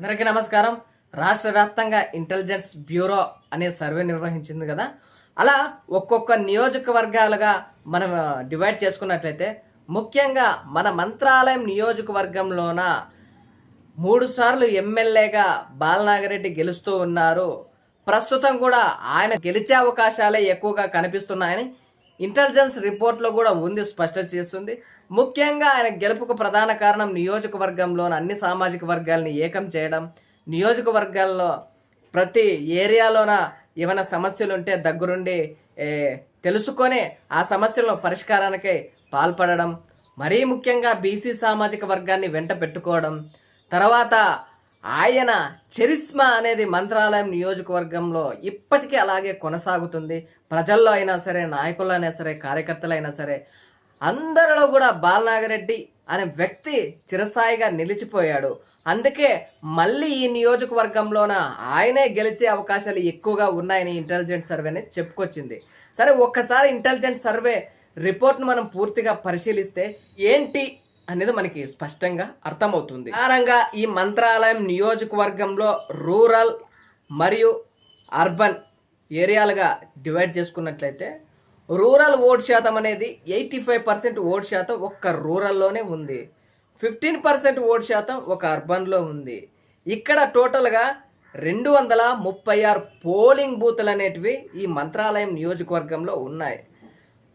అందరికీ నమస్కారం. రాష్ట్ర వ్యాప్తంగా ఇంటెలిజెన్స్ బ్యూరో అనే సర్వే నిర్వహించింది కదా. అలా ఒక్కొక్క నియోజకవర్గాలుగా మనం డివైడ్ చేసుకున్నట్లయితే ముఖ్యంగా మన మంత్రాలయం నియోజకవర్గంలోన మూడు సార్లు ఎమ్మెల్యేగా బాలనాగిరెడ్డి గెలుస్తూ ఉన్నారు. ప్రస్తుతం కూడా ఆయన గెలిచే అవకాశాలే ఎక్కువగా కనిపిస్తున్నాయని ఇంటెలిజెన్స్ రిపోర్ట్లో కూడా ఉంది స్పష్టం చేస్తుంది. ముఖ్యంగా ఆయన గెలుపుకు ప్రధాన కారణం నియోజకవర్గంలోని అన్ని సామాజిక వర్గాల్ని ఏకం చేయడం. నియోజకవర్గాల్లో ప్రతి ఏరియాలోన ఏమైనా సమస్యలు ఉంటే దగ్గరుండి తెలుసుకొని ఆ సమస్యలను పరిష్కారానికి పాల్పడడం. మరీ ముఖ్యంగా బీసీ సామాజిక వర్గాన్ని వెంట పెట్టుకోవడం. తర్వాత ఆయన చరిస్మా అనేది మంత్రాలయం నియోజకవర్గంలో ఇప్పటికీ అలాగే కొనసాగుతుంది. ప్రజల్లో అయినా సరే నాయకుల్లో అయినా సరే కార్యకర్తలైనా సరే అందరిలో కూడా బాలనాగరెడ్డి అనే వ్యక్తి చిరస్థాయిగా నిలిచిపోయాడు. అందుకే మళ్ళీ ఈ నియోజకవర్గంలోన ఆయనే గెలిచే అవకాశాలు ఎక్కువగా ఉన్నాయని ఇంటెలిజెన్స్ సర్వేని చెప్పుకొచ్చింది. సరే ఒక్కసారి ఇంటెలిజెన్స్ సర్వే రిపోర్ట్ను మనం పూర్తిగా పరిశీలిస్తే ఏంటి అనేది మనకి స్పష్టంగా అర్థమవుతుంది. ప్రధానంగా ఈ మంత్రాలయం నియోజకవర్గంలో రూరల్ మరియు అర్బన్ ఏరియాలుగా డివైడ్ చేసుకున్నట్లయితే రూరల్ ఓట్ శాతం అనేది ఎయిటీ ఫైవ్ పర్సెంట్ ఓట్ శాతం ఒక్క రూరల్లోనే ఉంది. ఫిఫ్టీన్ పర్సెంట్ ఓటు శాతం ఒక అర్బన్లో ఉంది. ఇక్కడ టోటల్గా రెండు వందల ముప్పై ఆరు పోలింగ్ బూతులు అనేటివి ఈ మంత్రాలయం నియోజకవర్గంలో ఉన్నాయి.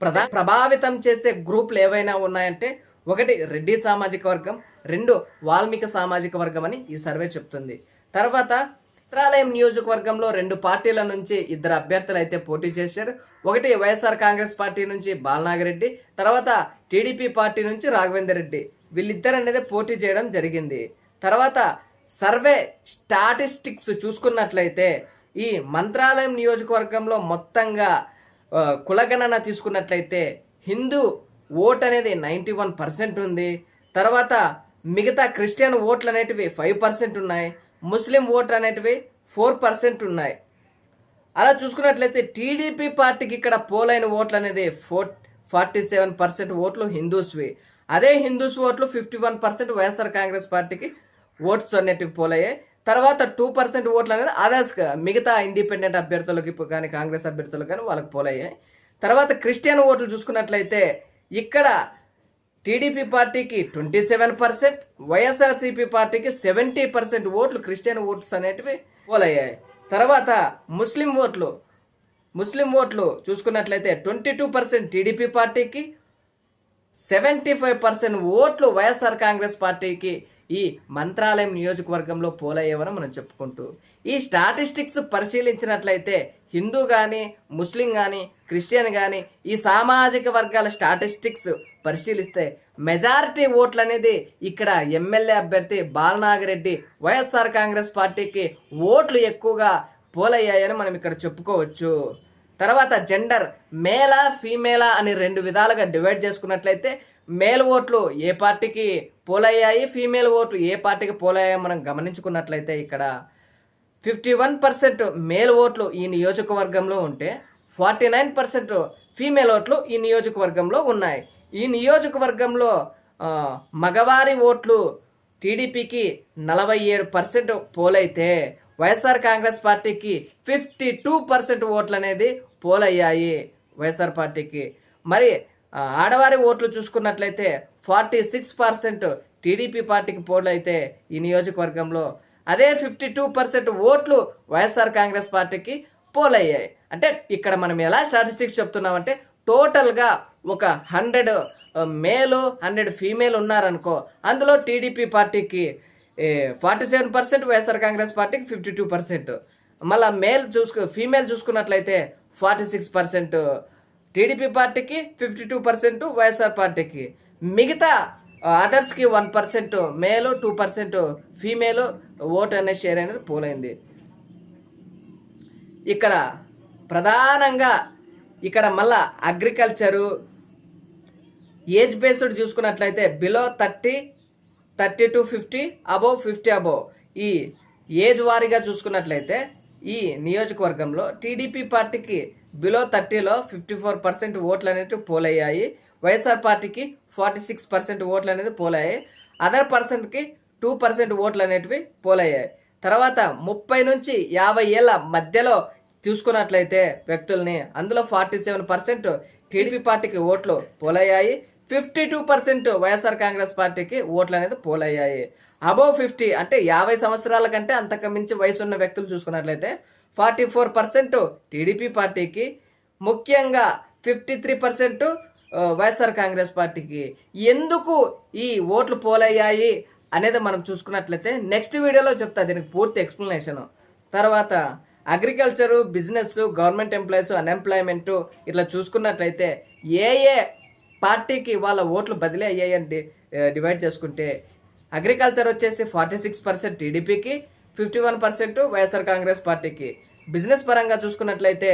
ప్రధా ప్రభావితం చేసే గ్రూపులు ఏవైనా ఉన్నాయంటే ఒకటి రెడ్డి సామాజిక వర్గం రెండు వాల్మీకి సామాజిక వర్గం అని ఈ సర్వే చెప్తుంది. తర్వాత మంత్రాలయం నియోజకవర్గంలో రెండు పార్టీల నుంచి ఇద్దరు అభ్యర్థులు అయితే పోటీ చేశారు. ఒకటి వైఎస్ఆర్ కాంగ్రెస్ పార్టీ నుంచి బాలనాగిరెడ్డి తర్వాత టీడీపీ పార్టీ నుంచి రాఘవేందర్ రెడ్డి. వీళ్ళిద్దరు అనేది పోటీ చేయడం జరిగింది. తర్వాత సర్వే స్టాటిస్టిక్స్ చూసుకున్నట్లయితే ఈ మంత్రాలయం నియోజకవర్గంలో మొత్తంగా కులగణన తీసుకున్నట్లయితే హిందూ ఓట్ అనేది నైంటీ వన్ పర్సెంట్ ఉంది. తర్వాత మిగతా క్రిస్టియన్ ఓట్లు అనేటివి ఫైవ్ పర్సెంట్ ఉన్నాయి. ముస్లిం ఓట్లు అనేటివి ఫోర్ పర్సెంట్ ఉన్నాయి. అలా చూసుకున్నట్లయితే టీడీపీ పార్టీకి ఇక్కడ పోలైన ఓట్లు అనేది ఫోర్ ఫార్టీ సెవెన్ పర్సెంట్ ఓట్లు హిందూస్వి. అదే హిందూస్ ఓట్లు fifty one percent YSR Congress పార్టీకి ఓట్స్ అనేటివి పోలయ్యాయి. తర్వాత టూ పర్సెంట్ ఓట్లు అనేది అదర్స్ మిగతా ఇండిపెండెంట్ అభ్యర్థులకి కానీ కాంగ్రెస్ అభ్యర్థులకు కానీ వాళ్ళకి పోలయ్యాయి. తర్వాత క్రిస్టియన్ ఓట్లు చూసుకున్నట్లయితే ఇక్కడ టీడీపీ పార్టీకి ట్వంటీ సెవెన్ పర్సెంట్ వైఎస్ఆర్సీపీ పార్టీకి సెవెంటీ పర్సెంట్ ఓట్లు క్రిస్టియన్ ఓట్స్ అనేటివి పోలయ్యాయి. తర్వాత ముస్లిం ఓట్లు ముస్లిం ఓట్లు చూసుకున్నట్లయితే ట్వంటీ టూ పర్సెంట్ టీడీపీ పార్టీకి సెవెంటీ ఫైవ్ పర్సెంట్ ఓట్లు వైఎస్ఆర్ కాంగ్రెస్ పార్టీకి ఈ మంత్రాలయం నియోజకవర్గంలో పోలయ్యేవని మనం చెప్పుకుంటూ. ఈ స్టాటిస్టిక్స్ పరిశీలించినట్లయితే హిందూ కానీ ముస్లిం కానీ క్రిస్టియన్ కానీ ఈ సామాజిక వర్గాల స్టాటిస్టిక్స్ పరిశీలిస్తే మెజారిటీ ఓట్లు అనేది ఇక్కడ ఎమ్మెల్యే అభ్యర్థి బాలనాగిరెడ్డి వైఎస్ఆర్ కాంగ్రెస్ పార్టీకి ఓట్లు ఎక్కువగా పోలయ్యాయని మనం ఇక్కడ చెప్పుకోవచ్చు. తర్వాత జెండర్ మేలా ఫీమేలా అని రెండు విధాలుగా డివైడ్ చేసుకున్నట్లయితే మేల్ ఓట్లు ఏ పార్టీకి పోలయ్యాయి ఫీమేల్ ఓట్లు ఏ పార్టీకి పోలయ్యాయి మనం గమనించుకున్నట్లయితే ఇక్కడ ఫిఫ్టీ వన్ పర్సెంట్ మేల్ ఓట్లు ఈ నియోజకవర్గంలో ఉంటే ఫార్టీ నైన్ పర్సెంట్ ఫీమేల్ ఓట్లు ఈ నియోజకవర్గంలో ఉన్నాయి. ఈ నియోజకవర్గంలో మగవారి ఓట్లు టీడీపీకి నలభై ఏడు పర్సెంట్ పోలైతే వైఎస్ఆర్ కాంగ్రెస్ పార్టీకి ఫిఫ్టీ టూ పర్సెంట్ ఓట్లు అనేది పోలయ్యాయి వైఎస్ఆర్ పార్టీకి. మరి ఆడవారి ఓట్లు చూసుకున్నట్లయితే ఫార్టీ సిక్స్ పర్సెంట్ టీడీపీ పార్టీకి పోలైతే ఈ నియోజకవర్గంలో. అదే ఫిఫ్టీ టూ పర్సెంట్ ఓట్లు వైఎస్ఆర్ కాంగ్రెస్ పార్టీకి పోలయ్యాయి. అంటే ఇక్కడ మనం ఎలా స్టాటిస్టిక్స్ చెప్తున్నామంటే టోటల్గా ఒక హండ్రెడ్ మేలు హండ్రెడ్ ఫీమేల్ ఉన్నారనుకో అందులో టీడీపీ పార్టీకి forty seven percent YSR Congress పార్టీకి ఫిఫ్టీ టూ పర్సెంట్. మళ్ళీ మేల్ చూసుకు ఫీమేల్ చూసుకున్నట్లయితే ఫార్టీ సిక్స్ పర్సెంట్ టీడీపీ పార్టీకి ఫిఫ్టీ టూ పర్సెంట్ వైఎస్ఆర్ పార్టీకి. మిగతా అదర్స్కి one percent male two percent female vote అనే షేర్ అనేది పోలైంది. ఇక్కడ ప్రధానంగా ఇక్కడ మళ్ళా అగ్రికల్చరు ఏజ్ బేస్డ్ చూసుకున్నట్లయితే below thirty thirty to fifty above fifty above ఈ ఏజ్ వారీగా చూసుకున్నట్లయితే ఈ నియోజకవర్గంలో టీడీపీ పార్టీకి బిలో థర్టీలో ఫిఫ్టీ ఫోర్ పర్సెంట్ ఓట్లు అనేవి పోలయ్యాయి. వైఎస్ఆర్ పార్టీకి ఫార్టీ సిక్స్ పర్సెంట్ ఓట్లు అనేది పోలయ్యాయి. అదర్ పర్సెంట్కి టూ పర్సెంట్ ఓట్లు అనేటివి పోలయ్యాయి. తర్వాత ముప్పై నుంచి యాభై ఏళ్ళ మధ్యలో చూసుకున్నట్లయితే వ్యక్తుల్ని అందులో ఫార్టీ సెవెన్ పర్సెంట్ టీడీపీ పార్టీకి ఓట్లు పోలయ్యాయి. Fifty two percent YSR Congress పార్టీకి ఓట్లు అనేది పోలయ్యాయి. అబౌవ్ ఫిఫ్టీ అంటే యాభై సంవత్సరాల కంటే అంతకు మించి వయసు ఉన్న వ్యక్తులు చూసుకున్నట్లయితే ఫార్టీ ఫోర్ పర్సెంట్ టీడీపీ పార్టీకి ముఖ్యంగా fifty three percent YSR Congress పార్టీకి. ఎందుకు ఈ ఓట్లు పోలయ్యాయి అనేది మనం చూసుకున్నట్లయితే నెక్స్ట్ వీడియోలో చెప్తా దీనికి పూర్తి ఎక్స్ప్లెనేషన్. తర్వాత agriculture business government employees unemployment ఇట్లా చూసుకున్నట్లయితే ఏ ఏ పార్టీకి వాళ్ళ ఓట్లు బదిలీ అయ్యాయని డివైడ్ చేసుకుంటే అగ్రికల్చర్ వచ్చేసి ఫార్టీ సిక్స్ పర్సెంట్ టీడీపీకి fifty one percent YSR Congress పార్టీకి. బిజినెస్ పరంగా చూసుకున్నట్లయితే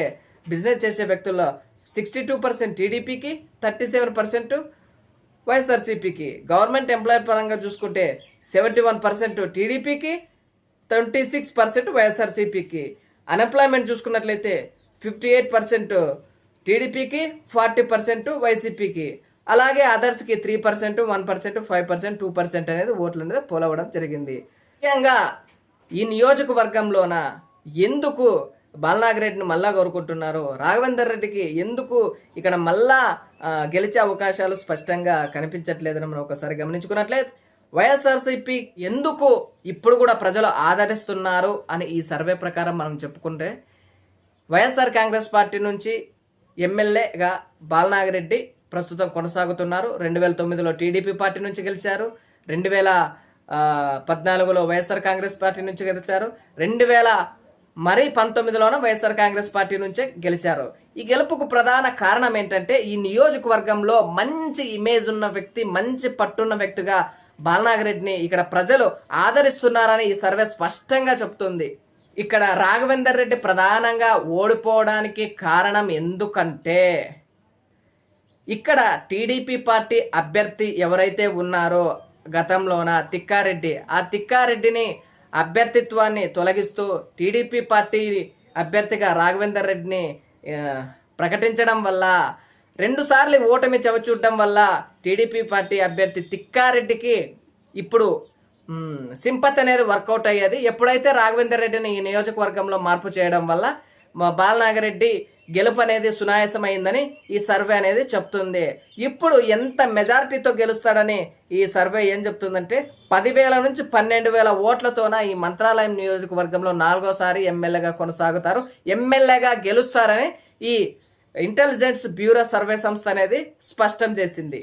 బిజినెస్ చేసే వ్యక్తుల్లో సిక్స్టీ టూ పర్సెంట్ టీడీపీకి థర్టీ సెవెన్ పర్సెంట్ వైఎస్ఆర్సీపీకి. గవర్నమెంట్ ఎంప్లాయర్ పరంగా చూసుకుంటే సెవెంటీ వన్ పర్సెంట్ టీడీపీకి ట్వంటీ సిక్స్ పర్సెంట్ వైఎస్ఆర్సీపీకి. అన్ఎంప్లాయ్మెంట్ చూసుకున్నట్లయితే ఫిఫ్టీ ఎయిట్ పర్సెంట్ టీడీపీకి ఫార్టీ పర్సెంట్ వైసీపీకి. అలాగే అదర్స్కి three percent one percent five percent two percent అనేది ఓట్లు అనేది పోలవడం జరిగింది. ముఖ్యంగా ఈ నియోజకవర్గంలోన ఎందుకు బాలనాగిరెడ్డిని మళ్ళా కోరుకుంటున్నారు రాఘవేందర్ రెడ్డికి ఎందుకు ఇక్కడ మళ్ళా గెలిచే అవకాశాలు స్పష్టంగా కనిపించట్లేదని మనం ఒకసారి గమనించుకున్నట్లయితే వైఎస్ఆర్సీపీ ఎందుకు ఇప్పుడు కూడా ప్రజలు ఆదరిస్తున్నారు అని ఈ సర్వే ప్రకారం మనం చెప్పుకుంటే వైఎస్ఆర్ కాంగ్రెస్ పార్టీ నుంచి ఎమ్మెల్యేగా బాలనాగిరెడ్డి ప్రస్తుతం కొనసాగుతున్నారు. రెండు వేల తొమ్మిదిలో టీడీపీ పార్టీ నుంచి గెలిచారు. రెండు వేల పద్నాలుగులో వైఎస్ఆర్ కాంగ్రెస్ పార్టీ నుంచి గెలిచారు. రెండు వేల మరి పంతొమ్మిదిలోన వైఎస్ఆర్ కాంగ్రెస్ పార్టీ నుంచే గెలిచారు. ఈ గెలుపుకు ప్రధాన కారణం ఏంటంటే ఈ నియోజకవర్గంలో మంచి ఇమేజ్ ఉన్న వ్యక్తి మంచి పట్టున్న వ్యక్తిగా బాలనాగరెడ్డిని ఇక్కడ ప్రజలు ఆదరిస్తున్నారని ఈ సర్వే స్పష్టంగా చెప్తుంది. ఇక్కడ రాఘవేందర్ రెడ్డి ప్రధానంగా ఓడిపోవడానికి కారణం ఎందుకంటే ఇక్కడ టీడీపీ పార్టీ అభ్యర్థి ఎవరైతే ఉన్నారో గతంలోన తిక్కారెడ్డి. ఆ తిక్కారెడ్డిని అభ్యర్థిత్వాన్ని తొలగిస్తూ టీడీపీ పార్టీ అభ్యర్థిగా రాఘవేందర్ రెడ్డిని ప్రకటించడం వల్ల రెండుసార్లు ఓటమి చవిచూడడం వల్ల టీడీపీ పార్టీ అభ్యర్థి తిక్కారెడ్డికి ఇప్పుడు సింపత్ అనేది వర్కౌట్ అయ్యేది. ఎప్పుడైతే రాఘవేందర్ రెడ్డిని ఈ నియోజకవర్గంలో మార్పు చేయడం వల్ల మా బాలనాగరెడ్డి గెలుపు అనేది సునాయాసమైందని ఈ సర్వే అనేది చెప్తుంది. ఇప్పుడు ఎంత మెజారిటీతో గెలుస్తాడని ఈ సర్వే ఏం చెప్తుందంటే పదివేల నుంచి పన్నెండు వేల ఓట్లతోన ఈ మంత్రాలయం నియోజకవర్గంలో నాలుగోసారి ఎమ్మెల్యేగా కొనసాగుతారు. ఎమ్మెల్యేగా గెలుస్తారని ఈ ఇంటెలిజెన్స్ బ్యూరో సర్వే సంస్థ అనేది స్పష్టం చేసింది.